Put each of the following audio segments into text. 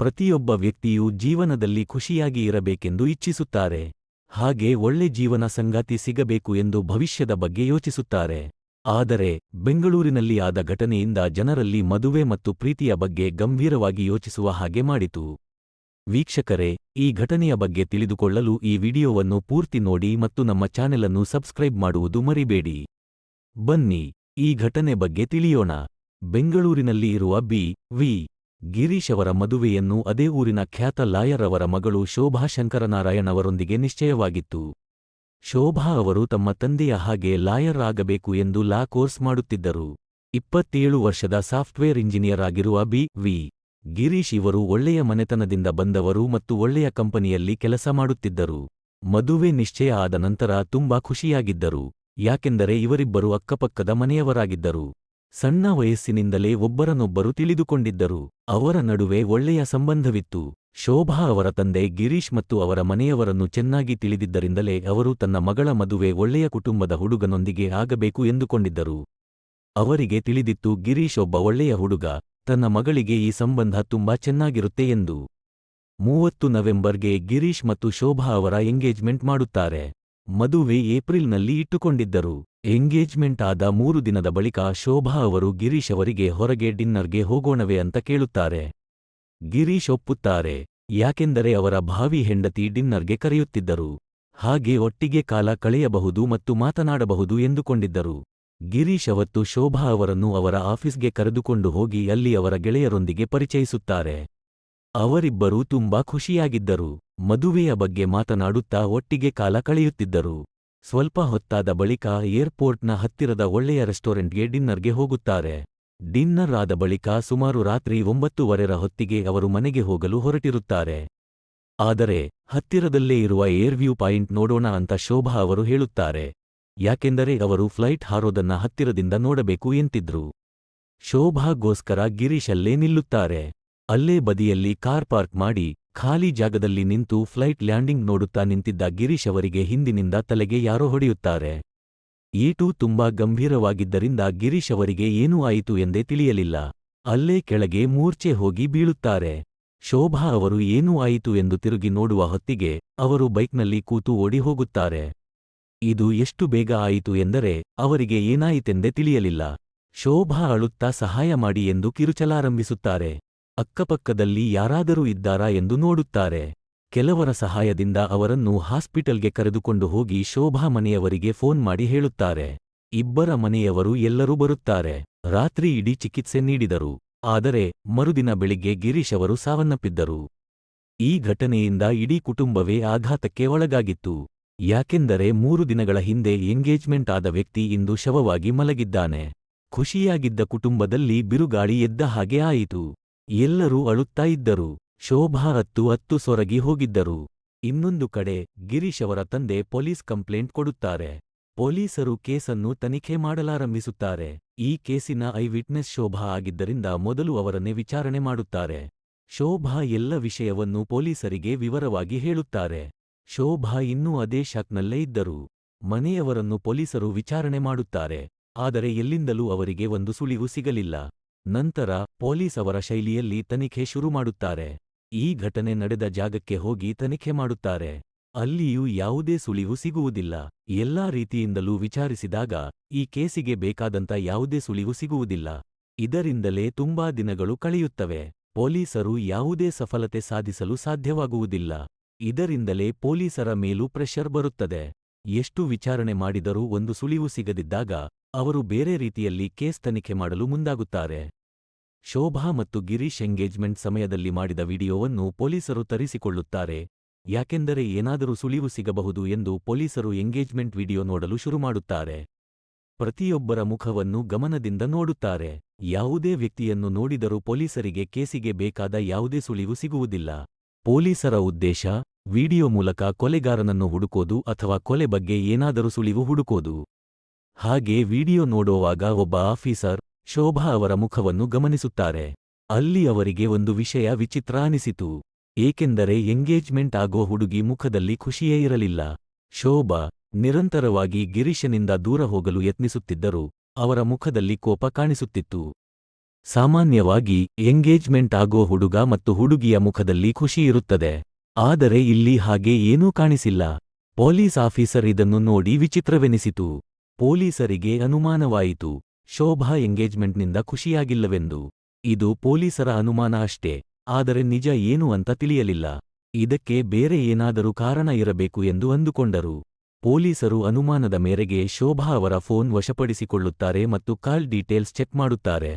ಪ್ರತಿಯೊಬ್ಬ ವ್ಯಕ್ತಿಯೂ ಜೀವನದಲ್ಲಿ ಖುಷಿಯಾಗಿ ಇರಬೇಕೆಂದು ಇಚ್ಛಿಸುತ್ತಾರೆ. ಹಾಗೆ ಒಳ್ಳೆ ಜೀವನ ಸಂಗಾತಿ ಸಿಗಬೇಕು ಎಂದು ಭವಿಷ್ಯದ ಬಗ್ಗೆ ಯೋಚಿಸುತ್ತಾರೆ. ಆದರೆ, ಬೆಂಗಳೂರಿನಲ್ಲಿ ಆದ ಘಟನೆಯಿಂದ ಜನರಲ್ಲಿ ಮದುವೆ ಮತ್ತು ಪ್ರೀತಿಯ ಬಗ್ಗೆ ಗಂಭೀರವಾಗಿ ಯೋಚಿಸುವ ಹಾಗೆ ಮಾಡಿತು. ವೀಕ್ಷಕರೇ, ಈ ಘಟನೆಯ ಬಗ್ಗೆ ತಿಳಿದುಕೊಳ್ಳಲು ಈ ವಿಡಿಯೋವನ್ನು ಪೂರ್ತಿ ನೋಡಿ ಮತ್ತು ನಮ್ಮ ಚಾನೆಲನ್ನು ಸಬ್ಸ್ಕ್ರೈಬ್ ಮಾಡುವುದು ಮರಿಬೇಡಿ. ಬನ್ನಿ, ಈ ಘಟನೆ ಬಗ್ಗೆ ತಿಳಿಯೋಣ. ಬೆಂಗಳೂರಿನಲ್ಲಿ ಇರುವ ಬಿ. ವಿ. ಗಿರೀಶ್ ಮದುವೆಯನ್ನು ಅದೇ ಊರಿನ ಖ್ಯಾತ ಲಾಯರ್ ಅವರ ಮಗಳು ಶೋಭಾ ಶಂಕರನಾರಾಯಣವರೊಂದಿಗೆ ನಿಶ್ಚಯವಾಗಿತ್ತು. ಶೋಭಾ ಅವರು ತಮ್ಮ ತಂದೆಯ ಹಾಗೆ ಲಾಯರ್ ಆಗಬೇಕು ಎಂದು ಲಾ ಕೋರ್ಸ್ ಮಾಡುತ್ತಿದ್ದರು. ಇಪ್ಪತ್ತೇಳು ವರ್ಷದ ಸಾಫ್ಟ್ವೇರ್ ಇಂಜಿನಿಯರ್ ಆಗಿರುವ ಬಿ. ವಿ. ಗಿರೀಶ್ ಇವರು ಒಳ್ಳೆಯ ಮನೆತನದಿಂದ ಬಂದವರು ಮತ್ತು ಒಳ್ಳೆಯ ಕಂಪನಿಯಲ್ಲಿ ಕೆಲಸ ಮಾಡುತ್ತಿದ್ದರು. ಮದುವೆ ನಿಶ್ಚಯ ಆದ ನಂತರ ತುಂಬಾ ಖುಷಿಯಾಗಿದ್ದರು. ಯಾಕೆಂದರೆ ಇವರಿಬ್ಬರು ಅಕ್ಕಪಕ್ಕದ ಮನೆಯವರಾಗಿದ್ದರು. ಸಣ್ಣ ವಯಸ್ಸಿನಿಂದಲೇ ಒಬ್ಬರನೊಬ್ಬರು ತಿಳಿದುಕೊಂಡಿದ್ದರು. ಅವರ ನಡುವೆ ಒಳ್ಳೆಯ ಸಂಬಂಧವಿತ್ತು. ಶೋಭಾ ಅವರ ತಂದೆ ಗಿರೀಶ್ ಮತ್ತು ಅವರ ಮನೆಯವರನ್ನು ಚೆನ್ನಾಗಿ ತಿಳಿದಿದ್ದರಿಂದಲೇ ಅವರು ತನ್ನ ಮಗಳ ಮದುವೆ ಒಳ್ಳೆಯ ಕುಟುಂಬದ ಹುಡುಗನೊಂದಿಗೆ ಆಗಬೇಕು ಎಂದುಕೊಂಡಿದ್ದರು. ಅವರಿಗೆ ತಿಳಿದಿತ್ತು, ಗಿರೀಶ್ ಒಬ್ಬ ಒಳ್ಳೆಯ ಹುಡುಗ. ತನ್ನ ಮಗಳಿಗೆ ಈ ಸಂಬಂಧ ತುಂಬಾ ಚೆನ್ನಾಗಿರುತ್ತೆ ಎಂದು. ಮೂವತ್ತು ನವೆಂಬರ್ಗೆ ಗಿರೀಶ್ ಮತ್ತು ಶೋಭಾ ಅವರ ಎಂಗೇಜ್ಮೆಂಟ್ ಮಾಡುತ್ತಾರೆ. ಮದುವೆ ಏಪ್ರಿಲ್ನಲ್ಲಿ ಇಟ್ಟುಕೊಂಡಿದ್ದರು. ಎಂಗೇಜ್ಮೆಂಟ್ ಆದ ಮೂರು ದಿನದ ಬಳಿಕ ಶೋಭಾ ಅವರು ಗಿರೀಶ್ ಅವರಿಗೆ ಹೊರಗೆ ಡಿನ್ನರ್ಗೆ ಹೋಗೋಣವೇ ಅಂತ ಕೇಳುತ್ತಾರೆ. ಗಿರೀಶ್ ಒಪ್ಪುತ್ತಾರೆ, ಯಾಕೆಂದರೆ ಅವರ ಭಾವಿ ಹೆಂಡತಿ ಡಿನ್ನರ್ಗೆ ಕರೆಯುತ್ತಿದ್ದರು. ಹಾಗೆ ಒಟ್ಟಿಗೆ ಕಾಲ ಕಳೆಯಬಹುದು ಮತ್ತು ಮಾತನಾಡಬಹುದು ಎಂದುಕೊಂಡಿದ್ದರು. ಗಿರೀಶ್ ಅವತ್ತು ಶೋಭಾ ಅವರನ್ನು ಅವರ ಆಫೀಸ್ಗೆ ಕರೆದುಕೊಂಡು ಹೋಗಿ ಅಲ್ಲಿ ಅವರ ಗೆಳೆಯರೊಂದಿಗೆ ಪರಿಚಯಿಸುತ್ತಾರೆ. ಅವರಿಬ್ಬರೂ ತುಂಬಾ ಖುಷಿಯಾಗಿದ್ದರು. ಮದುವೆಯ ಬಗ್ಗೆ ಮಾತನಾಡುತ್ತಾ ಒಟ್ಟಿಗೆ ಕಾಲ ಕಳೆಯುತ್ತಿದ್ದರು. ಸ್ವಲ್ಪ ಹೊತ್ತಾದ ಬಳಿಕ ಏರ್ಪೋರ್ಟ್ನ ಹತ್ತಿರದ ಒಳ್ಳೆಯ ರೆಸ್ಟೋರೆಂಟ್ಗೆ ಡಿನ್ನರ್ಗೆ ಹೋಗುತ್ತಾರೆ. ಡಿನ್ನರ್ ಆದ ಬಳಿಕ ಸುಮಾರು ರಾತ್ರಿ ಒಂಬತ್ತುವರೆರ ಹೊತ್ತಿಗೆ ಅವರು ಮನೆಗೆ ಹೋಗಲು ಹೊರಟಿರುತ್ತಾರೆ. ಆದರೆ, ಹತ್ತಿರದಲ್ಲೇ ಇರುವ ಏರ್ವ್ಯೂ ಪಾಯಿಂಟ್ ನೋಡೋಣ ಅಂತ ಶೋಭಾ ಅವರು ಹೇಳುತ್ತಾರೆ. ಯಾಕೆಂದರೆ ಅವರು ಫ್ಲೈಟ್ ಹಾರೋದನ್ನ ಹತ್ತಿರದಿಂದ ನೋಡಬೇಕು ಎಂತಿದ್ರು. ಶೋಭಾಗೋಸ್ಕರ ಗಿರೀಶಲ್ಲೇ ನಿಲ್ಲುತ್ತಾರೆ. ಅಲ್ಲೇ ಬದಿಯಲ್ಲಿ ಕಾರ್ ಪಾರ್ಕ್ ಮಾಡಿ ಖಾಲಿ ಜಾಗದಲ್ಲಿ ನಿಂತು ಫ್ಲೈಟ್ ಲ್ಯಾಂಡಿಂಗ್ ನೋಡುತ್ತಾ ನಿಂತಿದ್ದ ಗಿರೀಶ್ ಅವರಿಗೆ ಹಿಂದಿನಿಂದ ತಲೆಗೆ ಯಾರೋ ಹೊಡೆಯುತ್ತಾರೆ. ಈಟು ತುಂಬಾ ಗಂಭೀರವಾಗಿದ್ದರಿಂದ ಗಿರೀಶ್ ಅವರಿಗೆ ಏನೂ ಆಯಿತು ಎಂದೇ ತಿಳಿಯಲಿಲ್ಲ. ಅಲ್ಲೇ ಕೆಳಗೆ ಮೂರ್ಛೆ ಹೋಗಿ ಬೀಳುತ್ತಾರೆ. ಶೋಭಾ ಅವರು ಏನೂ ಆಯಿತು ಎಂದು ತಿರುಗಿ ನೋಡುವ ಹೊತ್ತಿಗೆ ಅವರು ಬೈಕ್ನಲ್ಲಿ ಕೂತು ಓಡಿ ಹೋಗುತ್ತಾರೆ. ಇದು ಎಷ್ಟು ಬೇಗ ಆಯಿತು ಎಂದರೆ ಅವರಿಗೆ ಏನಾಯಿತೆಂದೇ ತಿಳಿಯಲಿಲ್ಲ. ಶೋಭಾ ಅಳುತ್ತಾ ಸಹಾಯ ಮಾಡಿ ಎಂದು ಕಿರುಚಲಾರಂಭಿಸುತ್ತಾರೆ. ಅಕ್ಕಪಕ್ಕದಲ್ಲಿ ಯಾರಾದರೂ ಇದ್ದಾರಾ ಎಂದು ನೋಡುತ್ತಾರೆ. ಕೆಲವರ ಸಹಾಯದಿಂದ ಅವರನ್ನು ಹಾಸ್ಪಿಟಲ್ಗೆ ಕರೆದುಕೊಂಡು ಹೋಗಿ ಶೋಭಾ ಮನೆಯವರಿಗೆ ಫೋನ್ ಮಾಡಿ ಹೇಳುತ್ತಾರೆ. ಇಬ್ಬರ ಮನೆಯವರು ಎಲ್ಲರೂ ಬರುತ್ತಾರೆ. ರಾತ್ರಿ ಇಡೀ ಚಿಕಿತ್ಸೆ ನೀಡಿದರು. ಆದರೆ, ಮರುದಿನ ಬೆಳಿಗ್ಗೆ ಗಿರೀಶ್ ಅವರು ಸಾವನ್ನಪ್ಪಿದ್ದರು. ಈ ಘಟನೆಯಿಂದ ಇಡೀ ಕುಟುಂಬವೇ ಆಘಾತಕ್ಕೆ ಒಳಗಾಗಿತ್ತು. ಯಾಕೆಂದರೆ ಮೂರು ದಿನಗಳ ಹಿಂದೆ ಎಂಗೇಜ್ಮೆಂಟ್ ಆದ ವ್ಯಕ್ತಿ ಇಂದು ಶವವಾಗಿ ಮಲಗಿದ್ದಾನೆ. ಖುಷಿಯಾಗಿದ್ದ ಕುಟುಂಬದಲ್ಲಿ ಬಿರುಗಾಳಿ ಎದ್ದ ಹಾಗೆ ಆಯಿತು. ಎಲ್ಲರೂ ಅಳುತ್ತಾ ಇದ್ದರು. ಶೋಭಾ ಹತ್ತು ಹತ್ತು ಸೊರಗಿ ಹೋಗಿದ್ದರು. ಇನ್ನೊಂದು ಕಡೆ ಗಿರೀಶ್ ಅವರ ತಂದೆ ಪೊಲೀಸ್ ಕಂಪ್ಲೇಂಟ್ ಕೊಡುತ್ತಾರೆ. ಪೊಲೀಸರು ಕೇಸನ್ನು ತನಿಖೆ ಮಾಡಲಾರಂಭಿಸುತ್ತಾರೆ. ಈ ಕೇಸಿನ ಐ ವಿಟ್ನೆಸ್ ಶೋಭಾ ಆಗಿದ್ದರಿಂದ ಮೊದಲು ಅವರನ್ನೇ ವಿಚಾರಣೆ ಮಾಡುತ್ತಾರೆ. ಶೋಭಾ ಎಲ್ಲ ವಿಷಯವನ್ನು ಪೊಲೀಸರಿಗೆ ವಿವರವಾಗಿ ಹೇಳುತ್ತಾರೆ. ಶೋಭಾ ಇನ್ನೂ ಅದೇ ಶಾಕ್ನಲ್ಲೇ ಇದ್ದರು. ಮನೆಯವರನ್ನು ಪೊಲೀಸರು ವಿಚಾರಣೆ ಮಾಡುತ್ತಾರೆ. ಆದರೆ ಎಲ್ಲಿಂದಲೂ ಅವರಿಗೆ ಒಂದು ಸುಳಿವು ಸಿಗಲಿಲ್ಲ. ನಂತರ ಪೊಲೀಸ್ ಅವರ ಶೈಲಿಯಲ್ಲಿ ತನಿಖೆ ಶುರು ಮಾಡುತ್ತಾರೆ. ಈ ಘಟನೆ ನಡೆದ ಜಾಗಕ್ಕೆ ಹೋಗಿ ತನಿಖೆ ಮಾಡುತ್ತಾರೆ. ಅಲ್ಲಿಯೂ ಯಾವುದೇ ಸುಳಿವು ಸಿಗುವುದಿಲ್ಲ. ಎಲ್ಲಾ ರೀತಿಯಿಂದಲೂ ವಿಚಾರಿಸಿದಾಗ, ಈ ಕೇಸಿಗೆ ಬೇಕಾದಂತ ಯಾವುದೇ ಸುಳಿವು ಸಿಗುವುದಿಲ್ಲ. ಇದರಿಂದಲೇ ತುಂಬಾ ದಿನಗಳು ಕಳೆಯುತ್ತವೆ. ಪೊಲೀಸರು ಯಾವುದೇ ಸಫಲತೆ ಸಾಧಿಸಲು ಸಾಧ್ಯವಾಗುವುದಿಲ್ಲ. ಇದರಿಂದಲೇ ಪೊಲೀಸರ ಮೇಲೂ ಪ್ರೆಷರ್ ಬರುತ್ತದೆ. ಎಷ್ಟು ವಿಚಾರಣೆ ಮಾಡಿದರೂ ಒಂದು ಸುಳಿವು ಸಿಗದಿದ್ದಾಗ ಅವರು ಬೇರೆ ರೀತಿಯಲ್ಲಿ ಕೇಸ್ ತನಿಖೆ ಮಾಡಲು ಮುಂದಾಗುತ್ತಾರೆ. ಶೋಭಾ ಮತ್ತು ಗಿರೀಶ್ ಎಂಗೇಜ್ಮೆಂಟ್ ಸಮಯದಲ್ಲಿ ಮಾಡಿದ ವಿಡಿಯೋವನ್ನು ಪೊಲೀಸರು ತರಿಸಿಕೊಳ್ಳುತ್ತಾರೆ. ಯಾಕೆಂದರೆ ಏನಾದರೂ ಸುಳಿವು ಸಿಗಬಹುದು ಎಂದು ಪೊಲೀಸರು ಎಂಗೇಜ್ಮೆಂಟ್ ವಿಡಿಯೋ ನೋಡಲು ಶುರುಮಾಡುತ್ತಾರೆ ಪ್ರತಿಯೊಬ್ಬರ ಮುಖವನ್ನು ಗಮನದಿಂದ ನೋಡುತ್ತಾರೆ. ಯಾವುದೇ ವ್ಯಕ್ತಿಯನ್ನು ನೋಡಿದರೂ ಪೊಲೀಸರಿಗೆ ಕೇಸಿಗೆ ಬೇಕಾದ ಯಾವುದೇ ಸುಳಿವು ಸಿಗುವುದಿಲ್ಲ. ಪೊಲೀಸರ ಉದ್ದೇಶ, ವಿಡಿಯೋ ಮೂಲಕ ಕೊಲೆಗಾರನನ್ನು ಹುಡುಕೋದು ಅಥವಾ ಕೊಲೆ ಬಗ್ಗೆ ಏನಾದರೂ ಸುಳಿವು ಹುಡುಕೋದು. ಹಾಗೆ ವಿಡಿಯೋ ನೋಡುವಾಗ ಒಬ್ಬ ಆಫೀಸರ್ ಶೋಭಾ ಅವರ ಮುಖವನ್ನು ಗಮನಿಸುತ್ತಾರೆ. ಅಲ್ಲಿ ಅವರಿಗೆ ಒಂದು ವಿಷಯ ವಿಚಿತ್ರ ಅನಿಸಿತು. ಏಕೆಂದರೆ ಎಂಗೇಜ್ಮೆಂಟ್ ಆಗೋ ಹುಡುಗಿ ಮುಖದಲ್ಲಿ ಖುಷಿಯೇ ಇರಲಿಲ್ಲ. ಶೋಭಾ ನಿರಂತರವಾಗಿ ಗಿರೀಶನಿಂದ ದೂರ ಹೋಗಲು ಯತ್ನಿಸುತ್ತಿದ್ದರು. ಅವರ ಮುಖದಲ್ಲಿ ಕೋಪ ಕಾಣಿಸುತ್ತಿತ್ತು. ಸಾಮಾನ್ಯವಾಗಿ ಎಂಗೇಜ್ಮೆಂಟ್ ಆಗೋ ಹುಡುಗ ಮತ್ತು ಹುಡುಗಿಯ ಮುಖದಲ್ಲಿ ಖುಷಿ ಇರುತ್ತದೆ. ಆದರೆ ಇಲ್ಲಿ ಹಾಗೆ ಏನೂ ಕಾಣಿಸಿಲ್ಲ. ಪೊಲೀಸ್ ಆಫೀಸರ್ ಇದನ್ನು ನೋಡಿ ವಿಚಿತ್ರವೆನಿಸಿತು. ಪೊಲೀಸರಿಗೆ ಅನುಮಾನವಾಯಿತು. ಶೋಭಾ ಎಂಗೇಜ್ಮೆಂಟ್ನಿಂದ ಖುಷಿಯಾಗಿಲ್ಲವೆಂದು. ಇದು ಪೊಲೀಸರ ಅನುಮಾನ ಅಷ್ಟೇ. ಆದರೆ ನಿಜ ಏನು ಅಂತ ತಿಳಿಯಲಿಲ್ಲ. ಇದಕ್ಕೆ ಬೇರೆ ಏನಾದರೂ ಕಾರಣ ಇರಬೇಕು ಎಂದು ಅಂದುಕೊಂಡರು. ಪೊಲೀಸರು ಅನುಮಾನದ ಮೇರೆಗೆ ಶೋಭಾ ಅವರ ಫೋನ್ ವಶಪಡಿಸಿಕೊಳ್ಳುತ್ತಾರೆ ಮತ್ತು ಕಾಲ್ ಡೀಟೇಲ್ಸ್ ಚೆಕ್ ಮಾಡುತ್ತಾರೆ.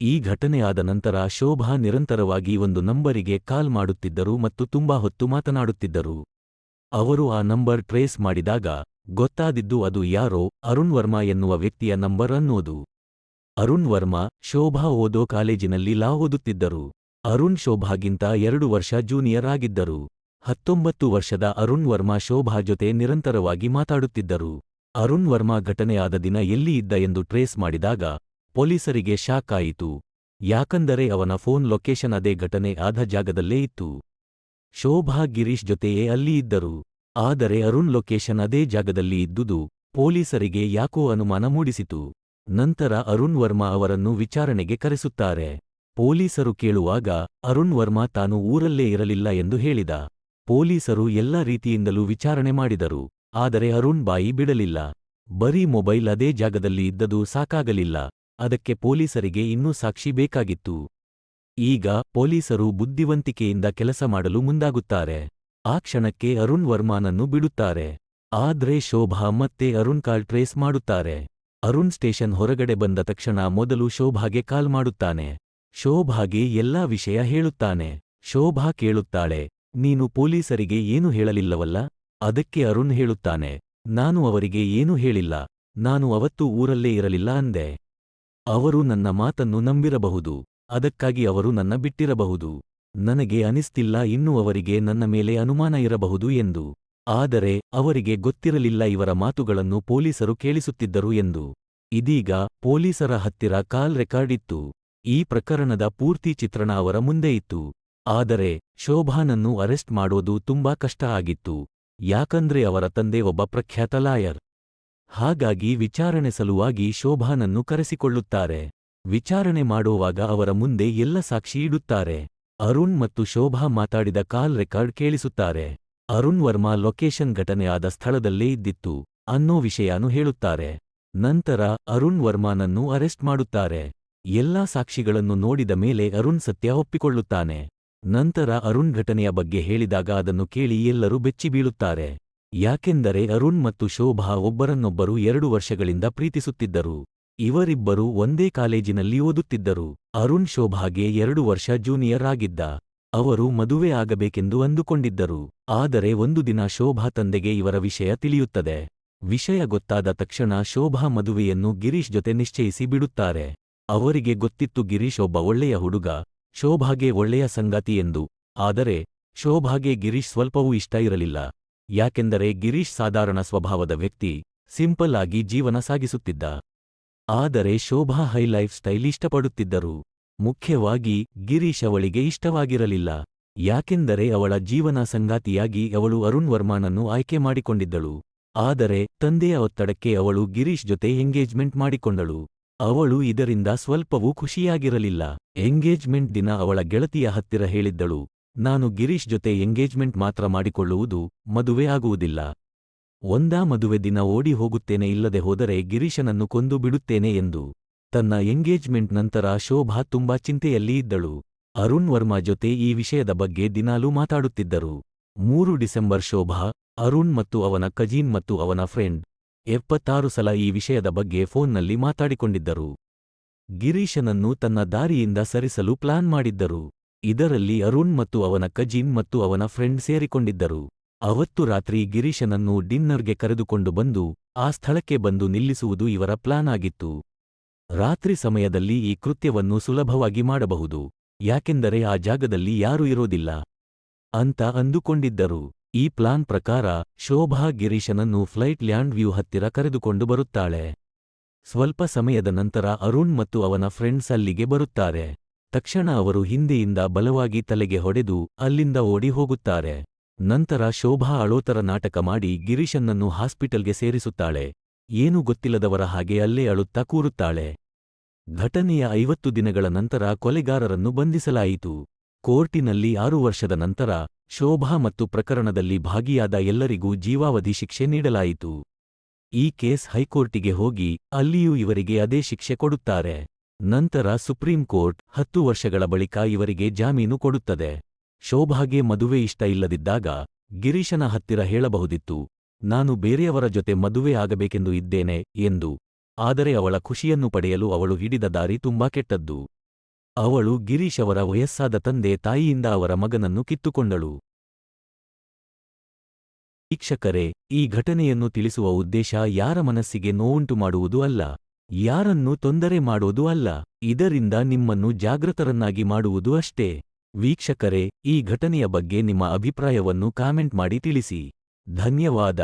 ಈ ಘಟನೆಯಾದ ನಂತರ ಶೋಭಾ ನಿರಂತರವಾಗಿ ಒಂದು ನಂಬರಿಗೆ ಕಾಲ್ ಮಾಡುತ್ತಿದ್ದರು ಮತ್ತು ತುಂಬಾ ಹೊತ್ತು ಮಾತನಾಡುತ್ತಿದ್ದರು. ಅವರು ಆ ನಂಬರ್ ಟ್ರೇಸ್ ಮಾಡಿದಾಗ ಗೊತ್ತಾದಿದ್ದು ಅದು ಯಾರೋ ಅರುಣ್ ವರ್ಮಾ ಎನ್ನುವ ವ್ಯಕ್ತಿಯ ನಂಬರ್ ಅನ್ನೋದು. ಅರುಣ್ ವರ್ಮಾ ಶೋಭಾ ಓದೋ ಕಾಲೇಜಿನಲ್ಲಿ ಲಾ ಓದುತ್ತಿದ್ದರು. ಅರುಣ್ ಶೋಭಾಗಿಂತ ಎರಡು ವರ್ಷ ಜೂನಿಯರ್ ಆಗಿದ್ದರು. ಹತ್ತೊಂಬತ್ತು ವರ್ಷದ ಅರುಣ್ ವರ್ಮಾ ಶೋಭಾ ಜೊತೆ ನಿರಂತರವಾಗಿ ಮಾತಾಡುತ್ತಿದ್ದರು. ಅರುಣ್ ವರ್ಮಾ ಘಟನೆಯಾದ ದಿನ ಎಲ್ಲಿ ಇದ್ದ ಎಂದು ಟ್ರೇಸ್ ಮಾಡಿದಾಗ, ಪೊಲೀಸರಿಗೆ ಶಾಕ್ ಆಯಿತು. ಯಾಕಂದರೆ ಅವನ ಫೋನ್ ಲೊಕೇಶನ್ ಅದೇ ಘಟನೆ ಆದ ಜಾಗದಲ್ಲೇ ಇತ್ತು. ಶೋಭಾ ಗಿರೀಶ್ ಜೊತೆಯೇ ಅಲ್ಲಿ ಇದ್ದರು. ಆದರೆ ಅರುಣ್ ಲೊಕೇಶನ್ ಅದೇ ಜಾಗದಲ್ಲಿ ಇದ್ದುದು ಪೊಲೀಸರಿಗೆ ಯಾಕೋ ಅನುಮಾನ ಮೂಡಿಸಿತು. ನಂತರ ಅರುಣ್ ವರ್ಮಾ ಅವರನ್ನು ವಿಚಾರಣೆಗೆ ಕರೆಸುತ್ತಾರೆ. ಪೊಲೀಸರು ಕೇಳುವಾಗ ಅರುಣ್ ವರ್ಮಾ ತಾನು ಊರಲ್ಲೇ ಇರಲಿಲ್ಲ ಎಂದು ಹೇಳಿದ. ಪೊಲೀಸರು ಎಲ್ಲ ರೀತಿಯಿಂದಲೂ ವಿಚಾರಣೆ ಮಾಡಿದರು. ಆದರೆ ಅರುಣ್ ಬಾಯಿ ಬಿಡಲಿಲ್ಲ. ಬರೀ ಮೊಬೈಲ್ ಅದೇ ಜಾಗದಲ್ಲಿ ಇದ್ದದು ಸಾಕಾಗಲಿಲ್ಲ. ಅದಕ್ಕೆ ಪೊಲೀಸರಿಗೆ ಇನ್ನೂ ಸಾಕ್ಷಿ ಬೇಕಾಗಿತ್ತು. ಈಗ ಪೊಲೀಸರು ಬುದ್ಧಿವಂತಿಕೆಯಿಂದ ಕೆಲಸ ಮಾಡಲು ಮುಂದಾಗುತ್ತಾರೆ. ಆ ಕ್ಷಣಕ್ಕೆ ಅರುಣ್ ವರ್ಮಾನನ್ನು ಬಿಡುತ್ತಾರೆ. ಆದ್ರೆ ಶೋಭಾ ಮತ್ತೆ ಅರುಣ್ ಕಾಲ್ ಟ್ರೇಸ್ ಮಾಡುತ್ತಾರೆ. ಅರುಣ್ ಸ್ಟೇಷನ್ ಹೊರಗಡೆ ಬಂದ ತಕ್ಷಣ ಮೊದಲು ಶೋಭಾಗೆ ಕಾಲ್ ಮಾಡುತ್ತಾನೆ. ಶೋಭಾಗೆ ಎಲ್ಲಾ ವಿಷಯ ಹೇಳುತ್ತಾನೆ. ಶೋಭಾ ಕೇಳುತ್ತಾಳೆ, ನೀನು ಪೊಲೀಸರಿಗೆ ಏನು ಹೇಳಲಿಲ್ಲವಲ್ಲ? ಅದಕ್ಕೆ ಅರುಣ್ ಹೇಳುತ್ತಾನೆ, ನಾನು ಅವರಿಗೆ ಏನೂ ಹೇಳಿಲ್ಲ. ನಾನು ಅವತ್ತು ಊರಲ್ಲೇ ಇರಲಿಲ್ಲ ಅಂದೆ. ಅವರು ನನ್ನ ಮಾತನ್ನು ನಂಬಿರಬಹುದು. ಅದಕ್ಕಾಗಿ ಅವರು ನನ್ನ ಬಿಟ್ಟಿರಬಹುದು. ನನಗೆ ಅನಿಸ್ತಿಲ್ಲ, ಇನ್ನೂ ಅವರಿಗೆ ನನ್ನ ಮೇಲೆ ಅನುಮಾನ ಇರಬಹುದು ಎಂದು. ಆದರೆ, ಅವರಿಗೆ ಗೊತ್ತಿರಲಿಲ್ಲ ಇವರ ಮಾತುಗಳನ್ನು ಪೊಲೀಸರು ಕೇಳಿಸುತ್ತಿದ್ದರು ಎಂದು. ಇದೀಗ ಪೊಲೀಸರ ಹತ್ತಿರ ಕಾಲ್ ರೆಕಾರ್ಡ್ ಇತ್ತು. ಈ ಪ್ರಕರಣದ ಪೂರ್ತಿ ಚಿತ್ರಣ ಅವರ ಮುಂದೆ ಇತ್ತು. ಆದರೆ, ಶೋಭಾನನ್ನು ಅರೆಸ್ಟ್ ಮಾಡೋದು ತುಂಬಾ ಕಷ್ಟ ಆಗಿತ್ತು. ಯಾಕಂದ್ರೆ ಅವರ ತಂದೆ ಒಬ್ಬ ಪ್ರಖ್ಯಾತ ಲಾಯರ್. ಹಾಗಾಗಿ ವಿಚಾರಣೆ ಸಲುವಾಗಿ ಶೋಭಾನನ್ನು ಕರೆಸಿಕೊಳ್ಳುತ್ತಾರೆ. ವಿಚಾರಣೆ ಮಾಡುವಾಗ ಅವರ ಮುಂದೆ ಎಲ್ಲ ಸಾಕ್ಷಿ ಇಡುತ್ತಾರೆ. ಅರುಣ್ ಮತ್ತು ಶೋಭಾ ಮಾತಾಡಿದ ಕಾಲ್ ರೆಕಾರ್ಡ್ ಕೇಳಿಸುತ್ತಾರೆ. ಅರುಣ್ ವರ್ಮಾ ಲೊಕೇಶನ್ ಘಟನೆಯಾದ ಸ್ಥಳದಲ್ಲೇ ಇದ್ದಿತ್ತು ಅನ್ನೋ ವಿಷಯಾನು ಹೇಳುತ್ತಾರೆ. ನಂತರ ಅರುಣ್ ವರ್ಮಾನನ್ನು ಅರೆಸ್ಟ್ ಮಾಡುತ್ತಾರೆ. ಎಲ್ಲಾ ಸಾಕ್ಷಿಗಳನ್ನು ನೋಡಿದ ಮೇಲೆ ಅರುಣ್ ಸತ್ಯ ಒಪ್ಪಿಕೊಳ್ಳುತ್ತಾನೆ. ನಂತರ ಅರುಣ್ ಘಟನೆಯ ಬಗ್ಗೆ ಹೇಳಿದಾಗ ಅದನ್ನು ಕೇಳಿ ಎಲ್ಲರೂ ಬೆಚ್ಚಿ ಬೀಳುತ್ತಾರೆ. ಯಾಕೆಂದರೆ ಅರುಣ್ ಮತ್ತು ಶೋಭಾ ಒಬ್ಬರನ್ನೊಬ್ಬರು ಎರಡು ವರ್ಷಗಳಿಂದ ಪ್ರೀತಿಸುತ್ತಿದ್ದರು. ಇವರಿಬ್ಬರು ಒಂದೇ ಕಾಲೇಜಿನಲ್ಲಿ ಓದುತ್ತಿದ್ದರು. ಅರುಣ್ ಶೋಭಾಗೆ ಎರಡು ವರ್ಷ ಜೂನಿಯರ್ ಆಗಿದ್ದ ಅವರು ಮದುವೆ ಆಗಬೇಕೆಂದು ಅಂದುಕೊಂಡಿದ್ದರು. ಆದರೆ ಒಂದು ದಿನ ಶೋಭಾ ತಂದೆಗೆ ಇವರ ವಿಷಯ ತಿಳಿಯುತ್ತದೆ. ವಿಷಯ ಗೊತ್ತಾದ ತಕ್ಷಣ ಶೋಭಾ ಮದುವೆಯನ್ನು ಗಿರೀಶ್ ಜೊತೆ ನಿಶ್ಚಯಿಸಿ ಬಿಡುತ್ತಾರೆ. ಅವರಿಗೆ ಗೊತ್ತಿತ್ತು ಗಿರೀಶ್ ಒಬ್ಬ ಒಳ್ಳೆಯ ಹುಡುಗ, ಶೋಭಾಗೆ ಒಳ್ಳೆಯ ಸಂಗಾತಿ ಎಂದು. ಆದರೆ ಶೋಭಾಗೆ ಗಿರೀಶ್ ಸ್ವಲ್ಪವೂ ಇಷ್ಟ ಇರಲಿಲ್ಲ. ಯಾಕೆಂದರೆ ಗಿರೀಶ್ ಸಾಧಾರಣ ಸ್ವಭಾವದ ವ್ಯಕ್ತಿ, ಸಿಂಪಲ್ ಆಗಿ ಜೀವನ ಸಾಗಿಸುತ್ತಿದ್ದ. ಆದರೆ ಶೋಭಾ ಹೈ ಲೈಫ್ ಸ್ಟೈಲ್ ಇಷ್ಟಪಡುತ್ತಿದ್ದರು. ಮುಖ್ಯವಾಗಿ ಗಿರೀಶ್ ಅವಳಿಗೆ ಇಷ್ಟವಾಗಿರಲಿಲ್ಲ. ಯಾಕೆಂದರೆ ಅವಳ ಜೀವನ ಸಂಗಾತಿಯಾಗಿ ಅವಳು ಅರುಣ್ ವರ್ಮಾನನ್ನು ಆಯ್ಕೆ ಮಾಡಿಕೊಂಡಿದ್ದಳು. ಆದರೆ ತಂದೆಯ ಒತ್ತಡಕ್ಕೆ ಅವಳು ಗಿರೀಶ್ ಜೊತೆ ಎಂಗೇಜ್ಮೆಂಟ್ ಮಾಡಿಕೊಂಡಳು. ಅವಳು ಇದರಿಂದ ಸ್ವಲ್ಪವೂ ಖುಷಿಯಾಗಿರಲಿಲ್ಲ. ಎಂಗೇಜ್ಮೆಂಟ್ ದಿನ ಅವಳ ಗೆಳತಿಯ ಹತ್ತಿರ ಹೇಳಿದ್ದಳು. ನಾನು ಗಿರೀಶ್ ಜೊತೆ ಎಂಗೇಜ್ಮೆಂಟ್ ಮಾತ್ರ ಮಾಡಿಕೊಳ್ಳುವುದು ಮದುವೆ ಆಗುವುದಿಲ್ಲ. ಒಂದಾ ಮದುವೆ ದಿನ ಓಡಿ ಹೋಗುತ್ತೇನೆ ಇಲ್ಲದೆ ಹೋದರೆ ಗಿರೀಶನನ್ನು ಕೊಂದು ಬಿಡುತ್ತೇನೆ ಎಂದು. ತನ್ನ ಎಂಗೇಜ್ಮೆಂಟ್ ನಂತರ ಶೋಭಾ ತುಂಬಾ ಚಿಂತೆಯಲ್ಲಿ ಇದ್ದಳು. ಅರುಣ್ ವರ್ಮಾ ಜೊತೆ ಈ ವಿಷಯದ ಬಗ್ಗೆ ದಿನಾಲೂ ಮಾತಾಡುತ್ತಿದ್ದರು. ಮೂರು ಡಿಸೆಂಬರ್ ಶೋಭಾ, ಅರುಣ್ ಮತ್ತು ಅವನ ಕಜೀನ್ ಮತ್ತು ಅವನ ಫ್ರೆಂಡ್, ಎಪ್ಪತ್ತಾರು ಸಲ ಈ ವಿಷಯದ ಬಗ್ಗೆ ಫೋನ್ನಲ್ಲಿ ಮಾತಾಡಿಕೊಂಡಿದ್ದರು. ಗಿರೀಶನನ್ನು ತನ್ನ ದಾರಿಯಿಂದ ಸರಿಸಲು ಪ್ಲಾನ್ ಮಾಡಿದ್ದರು. ಇದರಲ್ಲಿ ಅರುಣ್ ಮತ್ತು ಅವನ ಕಜಿನ್ ಮತ್ತು ಅವನ ಫ್ರೆಂಡ್ ಸೇರಿಕೊಂಡಿದ್ದರು. ಅವತ್ತು ರಾತ್ರಿ ಗಿರೀಶನನ್ನು ಡಿನ್ನರ್ಗೆ ಕರೆದುಕೊಂಡು ಬಂದು ಆ ಸ್ಥಳಕ್ಕೆ ಬಂದು ನಿಲ್ಲಿಸುವುದು ಇವರ ಪ್ಲಾನ್ ಆಗಿತ್ತು ರಾತ್ರಿ ಸಮಯದಲ್ಲಿ ಈ ಕೃತ್ಯವನ್ನು ಸುಲಭವಾಗಿ ಮಾಡಬಹುದು, ಯಾಕೆಂದರೆ ಆ ಜಾಗದಲ್ಲಿ ಯಾರೂ ಇರೋದಿಲ್ಲ. ಅಂತ ಅಂದುಕೊಂಡಿದ್ದರು. ಈ ಪ್ಲಾನ್ ಪ್ರಕಾರ ಶೋಭಾ ಗಿರೀಶನನ್ನು ಫ್ಲೈಟ್ ಲ್ಯಾಂಡ್ ವ್ಯೂ ಹತ್ತಿರ ಕರೆದುಕೊಂಡು ಬರುತ್ತಾಳೆ. ಸ್ವಲ್ಪ ಸಮಯದ ನಂತರ ಅರುಣ್ ಮತ್ತು ಅವನ ಫ್ರೆಂಡ್ಸ್ ಅಲ್ಲಿಗೆ ಬರುತ್ತಾರೆ. ತಕ್ಷಣ ಅವರು ಹಿಂದೆಯಿಂದ ಬಲವಾಗಿ ತಲೆಗೆ ಹೊಡೆದು ಅಲ್ಲಿಂದ ಓಡಿ ಹೋಗುತ್ತಾರೆ. ನಂತರ ಶೋಭಾ ಅಳೋತರ ನಾಟಕ ಮಾಡಿ ಗಿರೀಶನ್ನನ್ನು ಹಾಸ್ಪಿಟಲ್ಗೆ ಸೇರಿಸುತ್ತಾಳೆ. ಏನೂ ಗೊತ್ತಿಲ್ಲದವರ ಹಾಗೆ ಅಲ್ಲೇ ಅಳುತ್ತಾ ಕೂರುತ್ತಾಳೆ. ಘಟನೆಯ ಐವತ್ತು ದಿನಗಳ ನಂತರ ಕೊಲೆಗಾರರನ್ನು ಬಂಧಿಸಲಾಯಿತು. ಕೋರ್ಟಿನಲ್ಲಿ ಆರು ವರ್ಷದ ನಂತರ ಶೋಭಾ ಮತ್ತು ಪ್ರಕರಣದಲ್ಲಿ ಭಾಗಿಯಾದ ಎಲ್ಲರಿಗೂ ಜೀವಾವಧಿ ಶಿಕ್ಷೆ ನೀಡಲಾಯಿತು. ಈ ಕೇಸ್ ಹೈಕೋರ್ಟಿಗೆ ಹೋಗಿ ಅಲ್ಲಿಯೂ ಇವರಿಗೆ ಅದೇ ಶಿಕ್ಷೆ ಕೊಡುತ್ತಾರೆ. ನಂತರ ಸುಪ್ರೀಂ ಕೋರ್ಟ್ ಹತ್ತು ವರ್ಷಗಳ ಬಳಿಕ ಇವರಿಗೆ ಜಾಮೀನು ಕೊಡುತ್ತದೆ. ಶೋಭಾಗೆ ಮದುವೆ ಇಷ್ಟ ಇಲ್ಲದಿದ್ದಾಗ ಗಿರೀಶನ ಹತ್ತಿರ ಹೇಳಬಹುದಿತ್ತು, ನಾನು ಬೇರೆಯವರ ಜೊತೆ ಮದುವೆ ಆಗಬೇಕೆಂದು ಇದ್ದೇನೆ ಎಂದು. ಆದರೆ ಅವಳ ಖುಷಿಯನ್ನು ಪಡೆಯಲು ಅವಳು ಹಿಡಿದ ದಾರಿ ತುಂಬಾ ಕೆಟ್ಟದ್ದು. ಅವಳು ಗಿರೀಶ್ ಅವರ ವಯಸ್ಸಾದ ತಂದೆ ತಾಯಿಯಿಂದ ಅವರ ಮಗನನ್ನು ಕಿತ್ತುಕೊಂಡಳು. ವೀಕ್ಷಕರೇ, ಈ ಘಟನೆಯನ್ನು ತಿಳಿಸುವ ಉದ್ದೇಶ ಯಾರ ಮನಸ್ಸಿಗೆ ನೋವುಂಟು ಮಾಡುವುದು ಅಲ್ಲ, ಯಾರನ್ನು ತೊಂದರೆ ಮಾಡುವುದು ಅಲ್ಲ, ಇದರಿಂದ ನಿಮ್ಮನ್ನು ಜಾಗೃತರನ್ನಾಗಿ ಮಾಡುವುದು ಅಷ್ಟೇ. ವೀಕ್ಷಕರೇ ಈ ಘಟನೆಯ ಬಗ್ಗೆ ನಿಮ್ಮ ಅಭಿಪ್ರಾಯವನ್ನು ಕಾಮೆಂಟ್ ಮಾಡಿ ತಿಳಿಸಿ. ಧನ್ಯವಾದ.